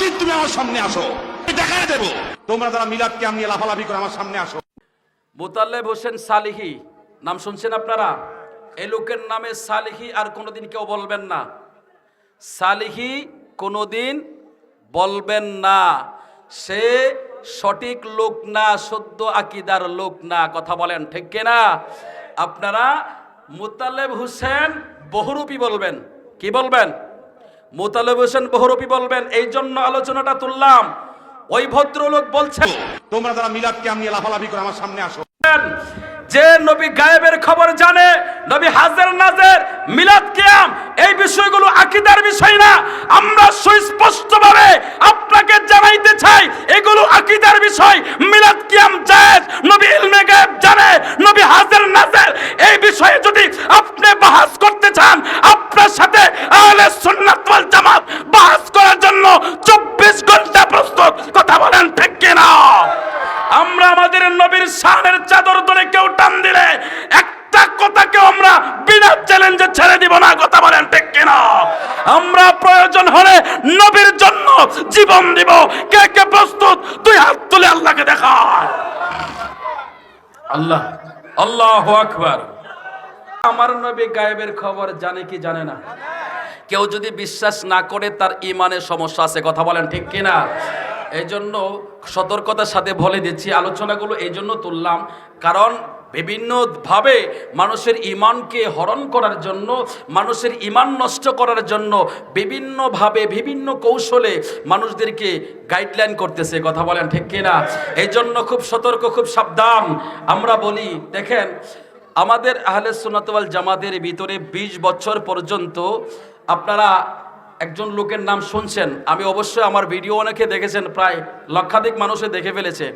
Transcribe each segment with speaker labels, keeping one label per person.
Speaker 1: দিন তুমি আমার সামনে আসো। দেখা দেব। তোমরা যারা মিলাদ ক্যাম নিয়ে লাফালাফি করে আমার সামনে আসো।
Speaker 2: মোতালেব হোসেন সালিহি, নাম শুনছেন আপনারা? এই লোকের নামে সালিহি আর কোনোদিন কেউ বলবেন না। সালিহি কোনোদিন বলবেন না। সে সঠিক লোক না সদ্য আকিদার লোক না, কথা বলেন ঠিক না আপনারা মোতালেব হোসেন বহুরূপী বলবেন। কি বলবেন? মোতালেব হোসেন বহুরূপী বলবেন এই জন্য আলোচনাটা তুললাম। ওই ভদ্রলোক বলছেন
Speaker 1: তোমরা যারা মিলাদ নিয়ে লাফালাফি করে আমার সামনে আসো।
Speaker 2: যে নবী গায়েবের খবর জানে নবী হাজার নাজের মিলাদ কিয়াম এই বিষয়গুলো আকিদার বিষয় না। আমরা সুস্পষ্টভাবে আপনাকে জানাইতে চাই এগুলো আকিদার বিষয়। মিলাদ কিয়াম জায়েজ নবী ইলমে গায়েব জানে নবী হাজার নাজের। এই বিষয়ে যদি আপনি বাহাস করতে চান আপনার সাথে আহলে সুন্নাত ওয়াল জামাত বাহাস করার জন্য 24 ঘণ্টা প্রস্তুত। কথা বলেন ঠিক কিনা? আমরা আমাদের নবীর শানের চাদর ধরে কেউ টান দিলে একটা কথাকে আমরা বিনা চ্যালেঞ্জে ছেড়ে দিব না। কথা বলেন ঠিক কিনা? আমরা প্রয়োজন হলে নবীর জন্য জীবন দিব। কে কে প্রস্তুত? তুই হাত তুলে আল্লাহকে দেখা আল্লাহ আল্লাহ আকবার। আমার নবী গায়েবের খবর জানে কি জানে না? কেউ যদি বিশ্বাস না করে তার ইমানের সমস্যা আছে, কথা বলেন ঠিক কিনা? এই জন্য সতর্কতার সাথে বলে দিচ্ছি, আলোচনাগুলো এই জন্য তুললাম, কারণ বিভিন্নভাবে মানুষের ইমানকে হরণ করার জন্য, মানুষের ইমান নষ্ট করার জন্য বিভিন্নভাবে বিভিন্ন কৌশলে মানুষদেরকে গাইডলাইন করতেছে, কথা বলেন ঠিক কিনা? এই জন্য খুব সতর্ক, খুব সাবধান। আমরা বলি, দেখেন আমাদের আহলে সুনাতওয়াল জামাতের ভিতরে ২০ বছর পর্যন্ত আপনারা একজন লোকের নাম শুনছেন। আমি অবশ্যই আমার ভিডিও অনেকে দেখেছেন, প্রায় লক্ষাধিক মানুষে দেখে ফেলেছে।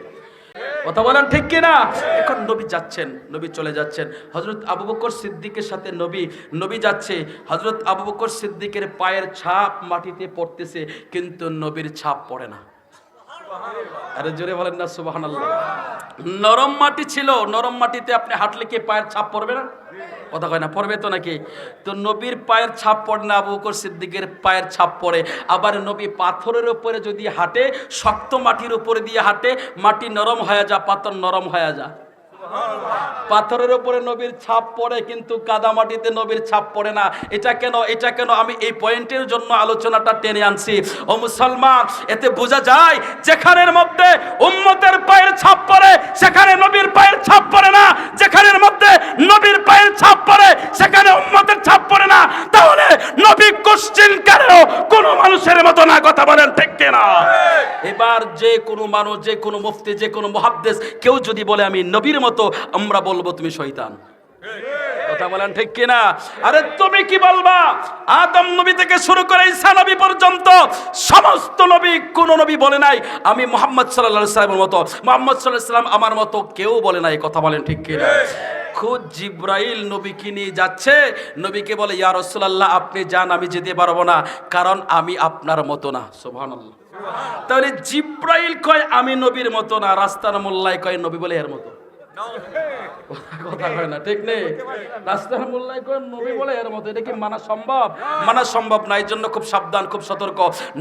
Speaker 2: কথা বলেন ঠিক কিনা? এখন নবী যাচ্ছেন, নবী চলে যাচ্ছেন। হজরত আবু বকর সিদ্দিকের সাথে নবী নবী যাচ্ছে। হজরত আবু বকর সিদ্দিকের পায়ের ছাপ মাটিতে পড়তেছে, কিন্তু নবীর ছাপ পড়ে না। আরে জোরে বলেন না সুবাহান নরম মাটি ছিল, নরম মাটিতে আপনি হাঁটলে কি পায়ের ছাপ পড়বে না? কথা কয় না, পড়বে তো নাকি? তো নবীর পায়ের ছাপ পড়ে না, আবু বকর সিদ্দিকের পায়ের ছাপ পড়ে। আবার নবী পাথরের উপরে যদি হাঁটে, শক্ত মাটির উপরে দিয়ে হাঁটে, মাটি নরম হয়ে যা, পাথর নরম হয়ে যা। পাথরের উপরে নবীর ছাপ পড়ে, কিন্তু কাদা মাটিতে নবীর ছাপ পড়ে না। এটা কেন? এটা কেন? আমি এই পয়েন্টের জন্য আলোচনাটা টেনে আনছি। ও মুসলমান, এতে বোঝা যায়, যেখানের মধ্যে উম্মতের পায়ের ছাপ পড়ে, সেখানে নবীর পায়ের ছাপ পড়ে না। যেখানের মধ্যে নবীর পায়ের ছাপ পড়ে, সেখানে উম্মতের ছাপ পড়ে না। তাহলে নবী কোশ্চিন কারেও কোনো মানুষের মতো না কথা বলেন, ঠিক কিনা? এবার যে কোনো মানুষ, যে কোনো মুফতি, যে কোনো মুহাদ্দিস, কেউ যদি বলে, আমি নবীর মতো, আমরা বলব তুমি শয়তান। কথা বলেন, ঠিক কিনা? আরে তুমি কি বলবা? আদম নবী থেকে শুরু করে ঈসা নবী পর্যন্ত সমস্ত নবী, কোন নবী বলে নাই, আমি মোহাম্মদ সাল্লাল্লাহু আলাইহি সাল্লামের মতো। মোহাম্মদ সাল্লাল্লাহু সাল্লাম আমার মতো কেউ বলে নাই, কথা বলেন, ঠিক কিনা? খুদ জিব্রাইল নবীকে নিয়ে যাচ্ছে? নবীকে বলে, ইয়া রাসূলুল্লাহ, আপনি যান, আমি যেতে পারব না, কারণ আমি আপনার মতো না। সুবহানাল্লাহ। তাহলে জিব্রাইল কয়, আমি নবীর মতো না। রাস্তার মোল্লায় কয়, নবী বলে এর মতো। কথা কয় না ঠিক নেই। রাস্তার মোল্লায় কয় নবী বলে এর মতো এটা কি মানা সম্ভব? মানা সম্ভব না এই জন্য খুব সাবধান খুব সতর্ক।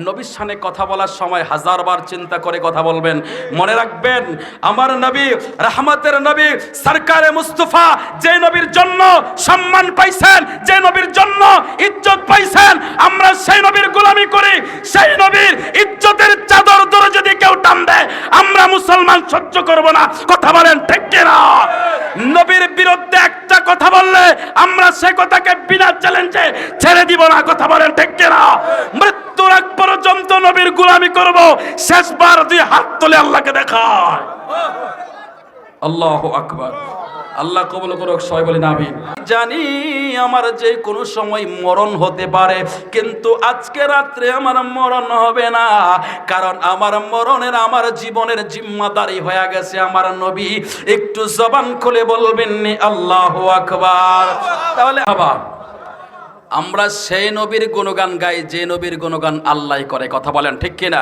Speaker 2: নবীর সামনে কথা বলার সময় হাজারবার চিন্তা করে কথা বলবেন। মনে রাখবেন আমার নবী রাহমাতের নবী সরকারে মুস্তফা যে নবীর জন্য সম্মান পাইছেন যে নবীর জন্য ইজ্জত পাইছেন আমরা সেই নবীর গোলামি করি। সেই নবীর ইজ্জতের চাদর ধরে যদি কেউ টান দেয় আমরা মুসলমান সহ্য করব না। কথা বলেন ঠিক কিনা নবীর বিরুদ্ধে একটা কথা বললে আমরা সে কথাকে বিনা চ্যালেঞ্জে ছেড়ে দিব না। কথা বলেন ঠিক না মৃত্যুর এক পর্যন্ত নবীর গুলামি করব, শেষবার দুই হাত তুলে আল্লাহকে দেখায়। আল্লাহ আকবার। আল্লাহ কবল করুক, সবাই বলি না জানি আমার যে কোনো সময় মরণ হতে পারে, কিন্তু আজকে রাত্রে আমার মরণ হবে না, কারণ আমার মরণের, আমার জীবনের জিম্মাদারি হয়ে গেছে আমার নবী। একটু জবান খুলে বলবেন আল্লাহ আকবার। তাহলে আবার আমরা সেই নবীর গুণগান গাই, যে নবীর গুণগান আল্লাহ করে, কথা বলেন ঠিক কিনা?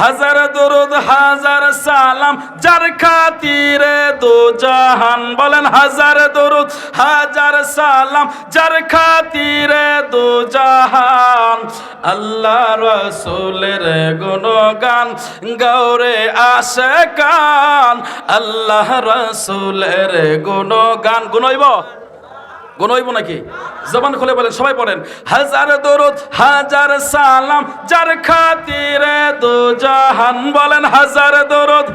Speaker 2: হাজার দরুদ, হাজার সালাম, যার খাতিরে দো জাহান। বলেন হাজার দরুদ, হাজার সালাম, যার খাতিরে দো জাহান। আল্লাহ রসুলের গুণগান, গৌরে আসে কান আল্লাহ রসুলের গুণগান, গুণইব। গুণইব নাকি? জবান খুলে বলেন, সবাই পড়েন। হাজার দরুদ, হাজার সালাম, যার খাতিরে দু জাহান বলেন হাজার দরুদ।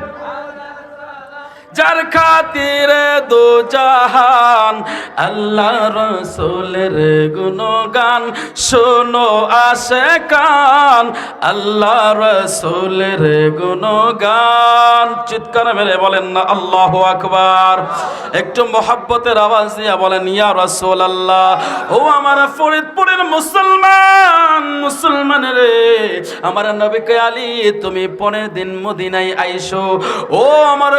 Speaker 2: যার খাতিরে দু জাহান, আল্লাহ রসুলের গুণগান। শোনো আসে কান আল্লাহ রসুলের গুণগান। চিৎকার মেরে বলেন না, আল্লাহ আকবার। একটু মোহাব্বতের আওয়াজ দিয়া বলেন, ইয়া রসুল আল্লাহ ও আমার ফরিদপুরের মুসলমান মুসলমান রে, আমার নবীকে আলী, তুমি পরের দিন মদিনায় আইসো। ও আমার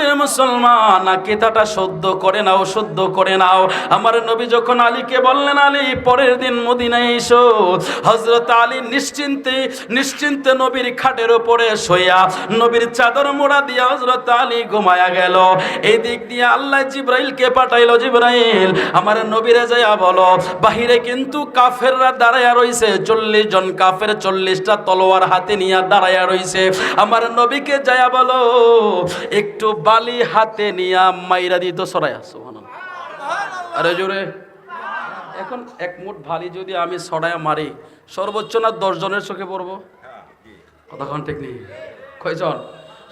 Speaker 2: ফরিদপুরের মুসলমান কেতাটা শুদ্ধ করে নাও শুদ্ধ করে নাও। আমার নবী যখন আলীকে বললেন, আলী, পরের দিন মদিনায় এসো। হজরত আলী নিশ্চিন্তে নিশ্চিন্তে নবীর খাটের উপরে শোয়া নবীর চাদর মোড়া দিয়ে হজরত আলী ঘুমায়া গেল। এই দিক দিয়ে আল্লাহ জিব্রাইলকে পাঠাইলো, জিব্রাইল, আমার নবীরে যাইয়া বলো, বাহিরে কিন্তু কাফেররা দাঁড়াইয়া রইছে। চল্লিশ জন কাফের চল্লিশটা তলোয়ার হাতে নিয়ে দাঁড়াইয়া রইছে। আমার নবীকে যাইয়া বলো, একটু বালি হাতে নিয়া মাইরা দিত সরাইয়া, সুবহানাল্লাহ। আরে জোরে। এখন এক মুঠ ভালি যদি আমি ছড়ায় মারি, সর্বোচ্চ না দশজনের চোখে পড়ব? কতক্ষণ ঠিক নেই। কয়জন?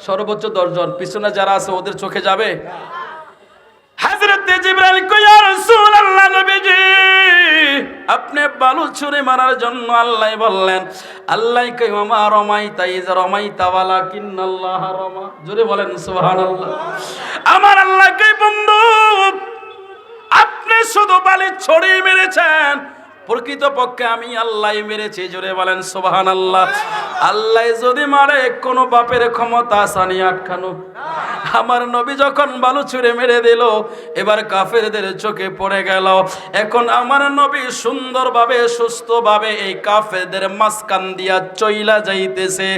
Speaker 2: সর্বোচ্চ দশজন পিছনে যারা আছে, ওদের চোখে যাবে? হাজরত জিবরাইল কই ইয়া রাসূলুল্লাহ নবীজি আপনি বালু ছুঁড়ে মারার জন্য আল্লাহ বললেন, আল্লাহ কই মামা রমাই তাই রমাই তাওয়ালা কিন্নাল্লাহ রমা। জোরে বলেন, সুবহানাল্লাহ। আমার আল্লাহ কই বন্ধু, আপনি শুধু বালি ছড়িয়ে মেরেছেন প্রকৃত পক্ষে আমি আল্লাহ মেরেছি, জোরে বলেন সোবাহান আল্লাহ আল্লাহ যদি মারে, কোনো বাপের ক্ষমতা সানি আটকানো আমার নবী যখন বালু ছুঁড়ে মেরে দিল, এবার কাফেরদের চোখে পড়ে গেল। এখন আমার নবী সুন্দরভাবে, সুস্থভাবে এই কাফেরদের মাঝখান দিয়া চইলা যাইতেছে।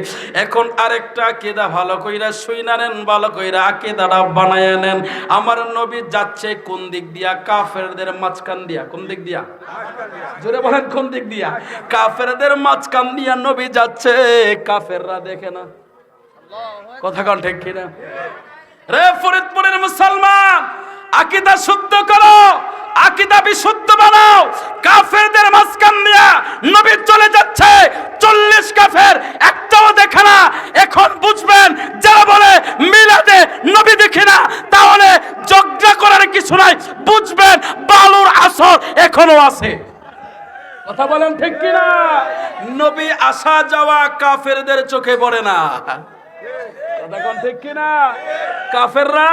Speaker 2: এখন আরেকটা আকেদা ভালো কইরা শুইনা নেন, ভালো কইরা আকেদাটা বানায় নেন। আমার নবী যাচ্ছে কোন দিক দিয়া? কাফেরদের মাঝখান দিয়া। কোন দিক দিয়া? জোরে বলেন কোন দিক দিয়া? কাফেরদের মাঝখান দিয়া নবী যাচ্ছে, কাফেররা দেখে না। কথা কন ঠিক কিনা? রে ফরিদপুরের মুসলমান, আকিদা শুদ্ধ করো, আকিদা বিশুদ্ধ বানাও। কাফেরদের মাঝখান দিয়া নবী চলে যাচ্ছে, চল্লিশ কাফের একটাও দেখে না। এখন বুঝবেন, যারা বলে মিলাদে নবী দেখে না, তাহলে যজ্ঞা করার কিছু নাই। বুঝবেন, বালুর আসর এখনও আছে। কথা বলেন ঠিক কিনা? নবী আসা যাওয়া কাফেরদের চোখে পড়ে না। কথা ঠিক কিনা? কাফেররা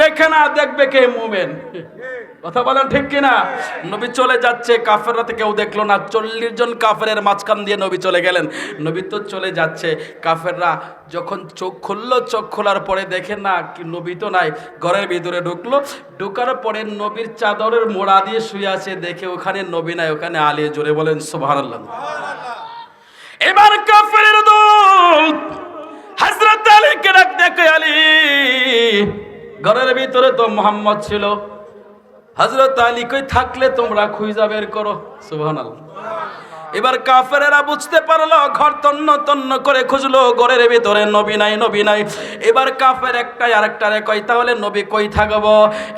Speaker 2: দেখে না দেখবে কে মুমেন। কথা বলেন ঠিক কিনা? নবী চলে যাচ্ছে কাফেররা তো কেউ দেখল না। চল্লিশ জন কাফেরের মাঝখান দিয়ে নবী চলে গেলেন। নবী তো চলে যাচ্ছে। কাফেররা যখন চোখ খুললো চোখ খোলার পরে দেখে না কি নবী তো নাই। ঘরের ভিতরে ঢুকলো। ঢুকার পরে নবীর চাদরের মোড়া দিয়ে শুয়ে আছে। দেখে ওখানে নবী নাই ওখানে আলিয়ে জোরে বলেন সুবহানাল্লাহ। এবার কাফের দল হযরত আলীকে ডাক দেখে আলী ঘরের ভিতরে তো মোহাম্মদ ছিল। হাজরত আলী কই থাকলে তোমরা খুঁজা বের করো? সুবহানাল্লাহ। এবার কাফেরেরা বুঝতে পারল ঘর তন্ন তন্ন করে খুঁজলো ঘরের ভিতরে নবী নাই নবী নাই। এবার কাফের একটাই আরেকটারে কই তাহলে নবী কই থাকব?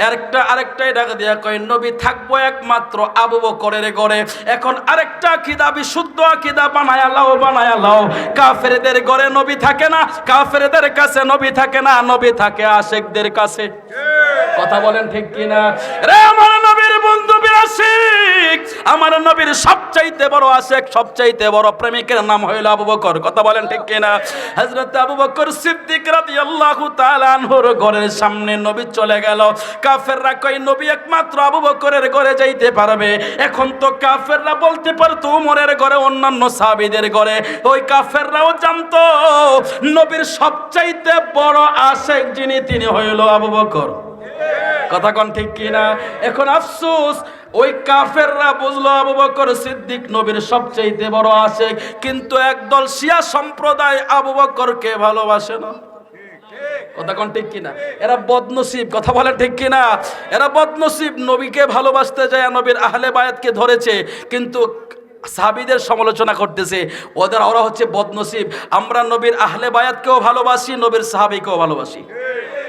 Speaker 2: আরেকটা আরেকটাই ডাক দিয়া কই নবী থাকব একমাত্র আবু বকরের ঘরে। এখন আরেকটা আকিদা বিশুদ্ধ আকিদা বানায়া লাও বানায়া লাও কাফেরদের ঘরে নবী থাকে না কাফেরদের কাছে নবী থাকে না নবী থাকে আশেকদের কাছে। কথা বলেন ঠিক কিনা? রে আমার বিরাশিক আমার নবীর সবচাইতে বড় আশেক, সবচাইতে বড় প্রেমিকের নাম হইল আবু বকর। কথা বলেন ঠিক কিনা? হযরত আবু বকর সিদ্দিক রাদিয়াল্লাহু তাআলা আনহুর ঘরের সামনে নবী চলে গেল। কাফেররা কই নবী একমাত্র আবু বকরের ঘরে যাইতে পারবে। এখন তো কাফেররা বলতে পারতো উমরের ঘরে, অন্যান্য সাহাবীদের ঘরে। ওই কাফেররাও জানতো, নবীর সবচাইতে বড় আশেক যিনি, তিনি হইল আবু বকর। কথা কন ঠিক কিনা? এখন আফসোস ওই কাফেররা বুঝলো আবু বকর সিদ্দিক নবীর সবচেয়ে বড় আছে কিন্তু একদল শিয়া সম্প্রদায় আবু বকরকে ভালোবাসে না। কথা ঠিক এরা বদনসিব, কথা বলে ঠিক এরা নবীকে ভালোবাসতে নবীর আহলে ধরেছে, কিন্তু সমালোচনা করতেছে, ওদের ওরা হচ্ছে বদনসিব। আমরা নবীর আহলে বায়াতকেও ভালোবাসি, নবীর সাহাবিকেও ভালোবাসি।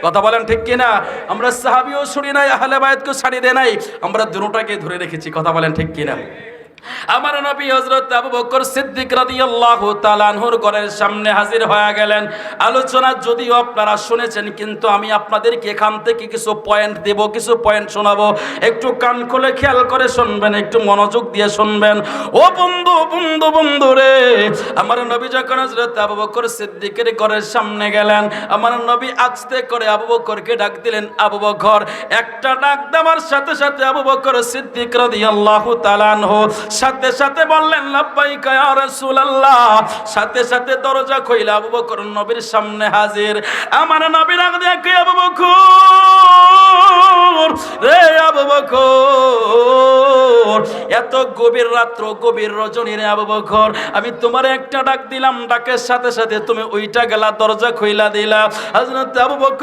Speaker 2: কথা বলেন ঠিক কিনা? আমরা সাহাবিও ছড়ি নাই, আহলে বায়াতকেও ছাড়িয়ে দেয় নাই। আমরা দুটোটাকে ধরে রেখেছি, কথা বলেন ঠিক কিনা? আমার নবী হযরত আবু বকর সিদ্দিক রাদিয়াল্লাহু তাআলা আনহুর ঘরের সামনে হাজির হয়ে গেলেন। আলোচনা যদিও আপনারা শুনেছেন, কিন্তু আমি আপনাদেরকে এখান থেকে কিছু পয়েন্ট দেব, কিছু পয়েন্ট শোনাবো। একটু কান খুলে খেয়াল করে শুনবেন, একটু মনোযোগ দিয়ে শুনবেন। ও বন্ধু বন্ধু বন্ধু রে, আমার নবী যখন হযরত আবু বকর সিদ্দিকের ঘরের সামনে গেলেন, আমার নবী আস্তে করে আবু বকরকে ডাক দিলেন, আবু বকর, একটা ডাক দেওয়ার সাথে সাথে আবু বকর সিদ্দিক রাদিয়াল্লাহু তাআলা আনহু সাথে সাথে বললেন সাথে সাথে দরজা খুইলা আবু বকর নবীর সামনে হাজির। আমার নবী কই আবু বকর? রে আবু বকর, এত গভীর রাত্র, গভীর রজনী রে আবু বকর। আমি তোমার একটা ডাক দিলাম, ডাকের সাথে সাথে তুমি ওইটা গেলা, দরজা খুইলা দিলা। হযরত আবু বকর